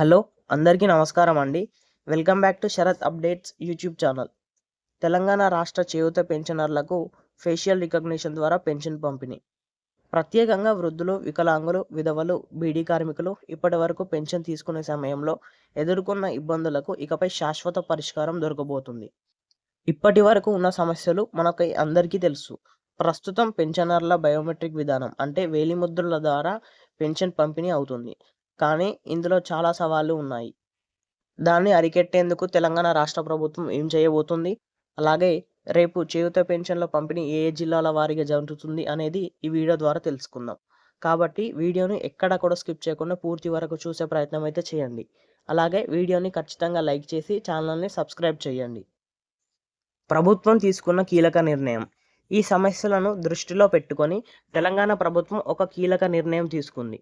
Hello అందరికీ నమస్కారం అండి. Welcome back to Sharath updates YouTube channel. Telangana రాష్ట్ర చేయూత పెన్షనర్లకు ఫేషియల్ రికగ్నిషన్ ద్వారా పెన్షన్ పంపిణీ. ప్రత్యేకంగా వృద్ధులు వికలాంగులు విధవలు బీడీ కార్మికులు ఇప్పటి వరకు పెన్షన్ తీసుకునే సమయంలో ఎదుర్కొన్న ఇబ్బందులకు ఇకపై శాశ్వత పరిష్కారం దొరకబోతుంది. ఇప్పటి వరకు ఉన్న సమస్యలు మనకు అందరికీ తెలుసు. ప్రస్తుతం పెన్షనర్ల బయోమెట్రిక్ విధానం అంటే వేలిముద్రల ద్వారా పెన్షన్ పంపిణీ అవుతుంది. కానీ ఇందులో చాలా సవాళ్ళు ఉన్నాయి. దాన్ని అరికెట్టేందుకు తెలంగాణ రాష్ట్ర ప్రభుత్వం ఏం చేయబోతుంది? అలాగే రేపు చేయుత పెన్షన్ల పంపిణీ ఏ ఏ జిల్లాల వారీగా జరుగుతుంది అనేది ఈ వీడియో ద్వారా తెలుసుకుందాం. కాబట్టి వీడియోని ఎక్కడ కూడా స్కిప్ చేయకుండా పూర్తి వరకు చూసే ప్రయత్నం అయితే చేయండి. అలాగే వీడియోని ఖచ్చితంగా లైక్ చేసి ఛానల్ని సబ్స్క్రైబ్ చేయండి. ప్రభుత్వం తీసుకున్న కీలక నిర్ణయం. ఈ సమస్యలను దృష్టిలో పెట్టుకొని తెలంగాణ ప్రభుత్వం ఒక కీలక నిర్ణయం తీసుకుంది.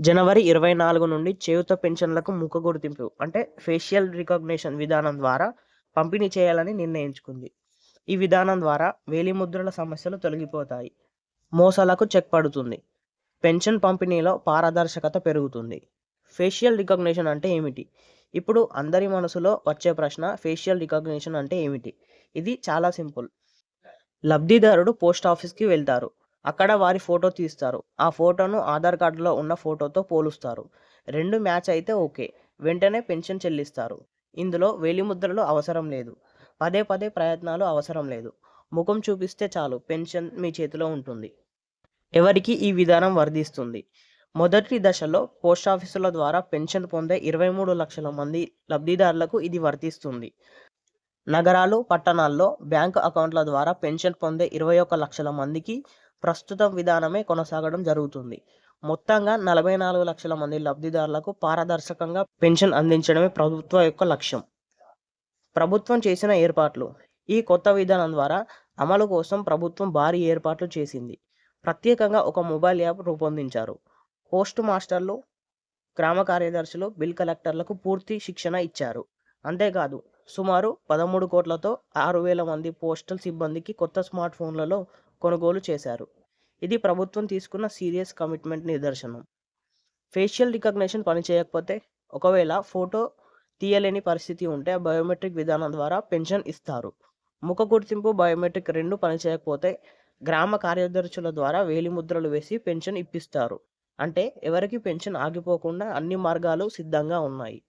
జనవరి ఇరవై నాలుగు నుండి చేయుత పెన్షన్లకు ముఖ గుర్తింపు అంటే ఫేషియల్ రికగ్నిషన్ విధానం ద్వారా పంపిణీ చేయాలని నిర్ణయించుకుంది. ఈ విధానం ద్వారా వేలిముద్రల సమస్యలు తొలగిపోతాయి. మోసాలకు చెక్ పడుతుంది. పెన్షన్ పంపిణీలో పారదర్శకత పెరుగుతుంది. ఫేషియల్ రికగ్నిషన్ అంటే ఏమిటి? ఇప్పుడు అందరి మనసులో వచ్చే ప్రశ్న ఫేషియల్ రికగ్నిషన్ అంటే ఏమిటి? ఇది చాలా సింపుల్. లబ్ధిదారుడు పోస్ట్ ఆఫీస్కి వెళ్తారు. అక్కడ వారి ఫోటో తీస్తారు. ఆ ఫోటోను ఆధార్ కార్డులో ఉన్న ఫోటోతో పోలుస్తారు. రెండు మ్యాచ్ అయితే ఓకే. వెంటనే పెన్షన్ చెల్లిస్తారు. ఇందులో వేలిముద్రలు అవసరం లేదు. పదే పదే ప్రయత్నాలు అవసరం లేదు. ముఖం చూపిస్తే చాలు. పెన్షన్ మీ చేతిలో ఉంటుంది. ఎవరికి ఈ విధానం వర్ధిస్తుంది. మొదటి దశలో పోస్ట్ ఆఫీసుల ద్వారా పెన్షన్ పొందే ఇరవై మూడు లక్షల మంది లబ్ధిదారులకు ఇది వర్తిస్తుంది. నగరాలు పట్టణాల్లో బ్యాంకు అకౌంట్ల ద్వారా పెన్షన్ పొందే ఇరవై ఒక్క లక్షల మందికి ప్రస్తుతం విధానమే కొనసాగడం జరుగుతుంది. మొత్తంగా నలభై నాలుగు లక్షల మంది లబ్ధిదారులకు పారదర్శకంగా పెన్షన్ అందించడమే ప్రభుత్వం యొక్క లక్ష్యం. ప్రభుత్వం చేసిన ఏర్పాట్లు. ఈ కొత్త విధానం ద్వారా అమలు కోసం ప్రభుత్వం భారీ ఏర్పాట్లు చేసింది. ప్రత్యేకంగా ఒక మొబైల్ యాప్ రూపొందించారు. పోస్ట్ మాస్టర్లు గ్రామ కార్యదర్శులు బిల్ కలెక్టర్లకు పూర్తి శిక్షణ ఇచ్చారు. అంతేకాదు సుమారు పదమూడు కోట్లతో ఆరు వేల మంది పోస్టల్ సిబ్బందికి కొత్త స్మార్ట్ ఫోన్లలో కొనుగోలు చేశారు. ఇది ప్రభుత్వం తీసుకున్న సీరియస్ కమిట్మెంట్ నిదర్శనం. ఫేషియల్ రికగ్నిషన్ పనిచేయకపోతే ఒకవేళ ఫోటో తీయలేని పరిస్థితి ఉంటే బయోమెట్రిక్ విధానం ద్వారా పెన్షన్ ఇస్తారు. ముఖ గుర్తింపు బయోమెట్రిక్ రెండు పనిచేయకపోతే గ్రామ కార్యదర్శుల ద్వారా వేలిముద్రలు వేసి పెన్షన్ ఇప్పిస్తారు. అంటే ఎవరికి పెన్షన్ ఆగిపోకుండా అన్ని మార్గాలు సిద్ధంగా ఉన్నాయి.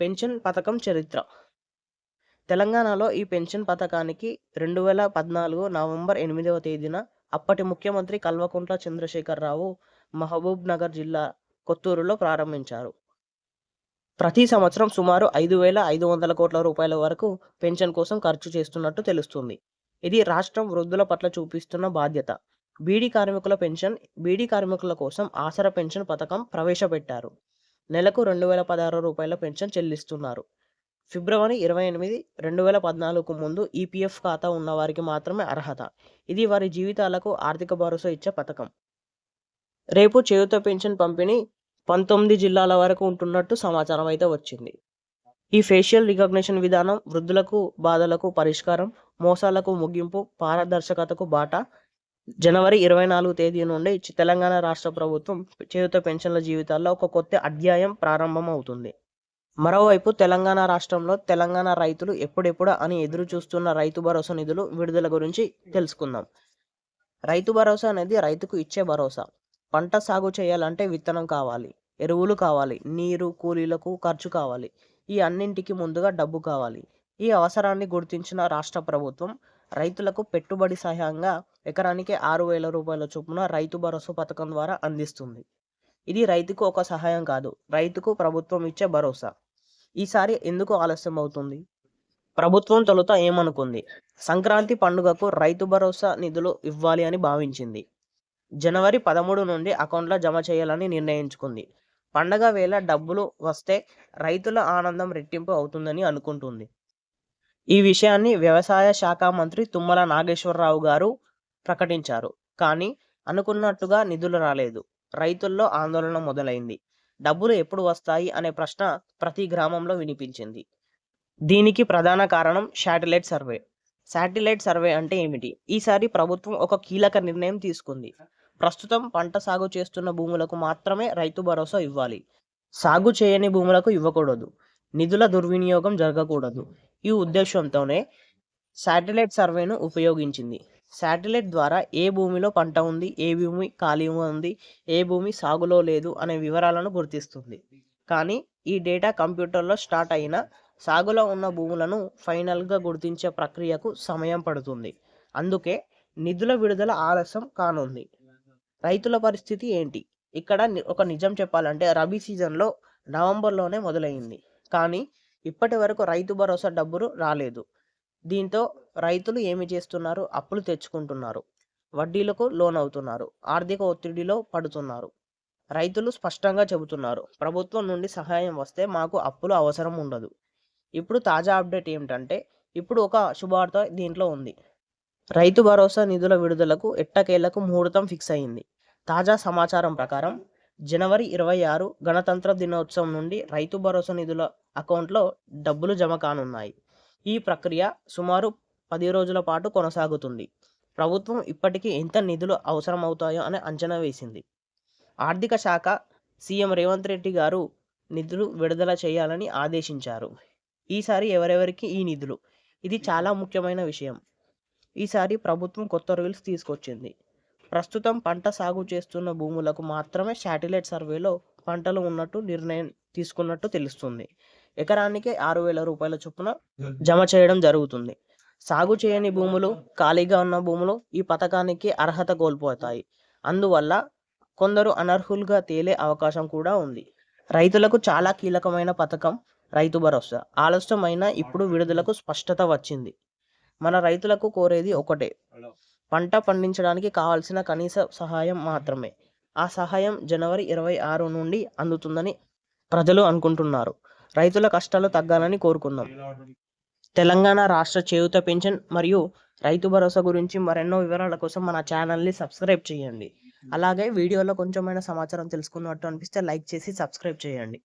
పెన్షన్ పథకం చరిత్ర. తెలంగాణలో ఈ పెన్షన్ పథకానికి రెండు వేల పద్నాలుగు నవంబర్ ఎనిమిదవ తేదీన అప్పటి ముఖ్యమంత్రి కల్వకుంట్ల చంద్రశేఖరరావు మహబూబ్ నగర్ జిల్లా కొత్తూరులో ప్రారంభించారు. ప్రతి సంవత్సరం సుమారు ఐదు వేల ఐదు వందల కోట్ల రూపాయల వరకు పెన్షన్ కోసం ఖర్చు చేస్తున్నట్టు తెలుస్తుంది. ఇది రాష్ట్రం వృద్ధుల పట్ల చూపిస్తున్న బాధ్యత. బీడీ కార్మికుల పెన్షన్ బీడీ కార్మికుల కోసం ఆసర పెన్షన్ పథకం ప్రవేశపెట్టారు. నెలకు రెండు వేల పదహారు రూపాయల పెన్షన్ చెల్లిస్తున్నారు. ఫిబ్రవరి ఇరవై ఎనిమిది రెండు వేల పద్నాలుగుకు ముందు ఈపీఎఫ్ ఖాతా ఉన్నవారికి మాత్రమే అర్హత. ఇది వారి జీవితాలకు ఆర్థిక భరోసా ఇచ్చే పథకం. రేపు చేయుత పెన్షన్ పంపిణీ పంతొమ్మిది జిల్లాల వరకు ఉంటున్నట్టు సమాచారం అయితే వచ్చింది. ఈ ఫేషియల్ రికగ్నిషన్ విధానం వృద్ధులకు బాధలకు పరిష్కారం మోసాలకు ముగింపు పారదర్శకతకు బాట. జనవరి ఇరవై నాలుగు తేదీ నుండి తెలంగాణ రాష్ట్ర ప్రభుత్వం చేయుత పెన్షన్ల జీవితాల్లో ఒక కొత్త అధ్యాయం ప్రారంభం అవుతుంది మరోవైపు తెలంగాణ రాష్ట్రంలో తెలంగాణ రైతులు ఎప్పుడెప్పుడు అని ఎదురు చూస్తున్న రైతు భరోసా నిధులు విడుదల గురించి తెలుసుకుందాం. రైతు భరోసా అనేది రైతుకు ఇచ్చే భరోసా. పంట సాగు చేయాలంటే విత్తనం కావాలి ఎరువులు కావాలి నీరు కూలీలకు ఖర్చు కావాలి. ఈ అన్నింటికి ముందుగా డబ్బు కావాలి. ఈ అవసరాన్ని గుర్తించిన రాష్ట్ర ప్రభుత్వం రైతులకు పెట్టుబడి సహాయంగా ఎకరానికి ఆరు వేల రూపాయల చొప్పున రైతు భరోసా పథకం ద్వారా అందిస్తుంది. ఇది రైతుకు ఒక సహాయం కాదు. రైతుకు ప్రభుత్వం ఇచ్చే భరోసా. ఈసారి ఎందుకు ఆలస్యం అవుతుంది? ప్రభుత్వం తొలుత ఏమనుకుంది? సంక్రాంతి పండుగకు రైతు భరోసా నిధులు ఇవ్వాలి అని భావించింది. జనవరి పదమూడు నుండి అకౌంట్లో జమ చేయాలని నిర్ణయించుకుంది. పండగ వేళ డబ్బులు వస్తే రైతుల ఆనందం రెట్టింపు అవుతుందని అనుకుంటుంది. ఈ విషయాన్ని వ్యవసాయ శాఖ మంత్రి తుమ్మల నాగేశ్వరరావు గారు ప్రకటించారు. కానీ అనుకున్నట్టుగా నిధులు రాలేదు. రైతుల్లో ఆందోళన మొదలైంది. డబ్బులు ఎప్పుడు వస్తాయి అనే ప్రశ్న ప్రతి గ్రామంలో వినిపించింది. దీనికి ప్రధాన కారణం శాటిలైట్ సర్వే. శాటిలైట్ సర్వే అంటే ఏమిటి? ఈసారి ప్రభుత్వం ఒక కీలక నిర్ణయం తీసుకుంది. ప్రస్తుతం పంట సాగు చేస్తున్న భూములకు మాత్రమే రైతు భరోసా ఇవ్వాలి. సాగు చేయని భూములకు ఇవ్వకూడదు. నిధుల దుర్వినియోగం జరగకూడదు. ఈ ఉద్దేశంతోనే శాటిలైట్ సర్వేను ఉపయోగించింది. శాటిలైట్ ద్వారా ఏ భూమిలో పంట ఉంది ఏ భూమి ఖాళీగా ఉంది ఏ భూమి సాగులో లేదు అనే వివరాలను గుర్తిస్తుంది. కానీ ఈ డేటా కంప్యూటర్లో స్టార్ట్ అయిన సాగులో ఉన్న భూములను ఫైనల్గా గుర్తించే ప్రక్రియకు సమయం పడుతుంది. అందుకే నిధుల విడుదల ఆలస్యం కానుంది. రైతుల పరిస్థితి ఏంటి? ఇక్కడ ఒక నిజం చెప్పాలంటే రబీ సీజన్లో నవంబర్లోనే మొదలైంది. కానీ ఇప్పటి వరకు రైతు భరోసా డబ్బులు రాలేదు. దీంతో రైతులు ఏమి చేస్తున్నారు? అప్పులు తెచ్చుకుంటున్నారు. వడ్డీలకు లోన్ అవుతున్నారు ఆర్థిక ఒత్తిడిలో పడుతున్నారు. రైతులు స్పష్టంగా చెబుతున్నారు. ప్రభుత్వం నుండి సహాయం వస్తే మాకు అప్పులు అవసరం ఉండదు. ఇప్పుడు తాజా అప్డేట్ ఏమిటంటే ఇప్పుడు ఒక శుభార్త దీంట్లో ఉంది. రైతు భరోసా నిధుల విడుదలకు ఎట్టకేలకు ముహూర్తం ఫిక్స్ అయింది. తాజా సమాచారం ప్రకారం జనవరి ఇరవై ఆరు గణతంత్ర దినోత్సవం నుండి రైతు భరోసా నిధుల అకౌంట్లో డబ్బులు జమ కానున్నాయి. ఈ ప్రక్రియ సుమారు పది రోజుల పాటు కొనసాగుతుంది. ప్రభుత్వం ఇప్పటికీ ఎంత నిధులు అవసరమవుతాయో అని అంచనా వేసింది. ఆర్థిక శాఖ సీఎం రేవంత్ రెడ్డి గారు నిధులు విడుదల చేయాలని ఆదేశించారు. ఈసారి ఎవరెవరికి ఈ నిధులు? ఇది చాలా ముఖ్యమైన విషయం. ఈసారి ప్రభుత్వం కొత్త రూల్స్ తీసుకొచ్చింది. ప్రస్తుతం పంట సాగు చేస్తున్న భూములకు మాత్రమే శాటిలైట్ సర్వేలో పంటలు ఉన్నట్టు నిర్ణయం తీసుకున్నట్టు తెలుస్తుంది. ఎకరానికి ఆరు వేల రూపాయల చొప్పున జమ చేయడం జరుగుతుంది. సాగు చేయని భూములు ఖాళీగా ఉన్న భూములు ఈ పథకానికి అర్హత కోల్పోతాయి. అందువల్ల కొందరు అనర్హులుగా తేలే అవకాశం కూడా ఉంది. రైతులకు చాలా కీలకమైన పథకం రైతు భరోసా. ఆలస్యమైన ఇప్పుడు విడుదలకు స్పష్టత వచ్చింది. మన రైతులకు కోరేది ఒకటే. పంట పండించడానికి కావాల్సిన కనీస సహాయం మాత్రమే. ఆ సహాయం జనవరి ఇరవై ఆరు నుండి అందుతుందని ప్రజలు అనుకుంటున్నారు. రైతుల కష్టాలు తగ్గాలని కోరుకుందాం. తెలంగాణ రాష్ట్ర చేయూత పెన్షన్ మరియు రైతు భరోసా గురించి మరెన్నో వివరాల కోసం మన ఛానల్ని సబ్స్క్రైబ్ చేయండి. అలాగే వీడియోలో కొంచెమైనా సమాచారం తెలుసుకున్నట్టు అనిపిస్తే లైక్ చేసి సబ్స్క్రైబ్ చేయండి.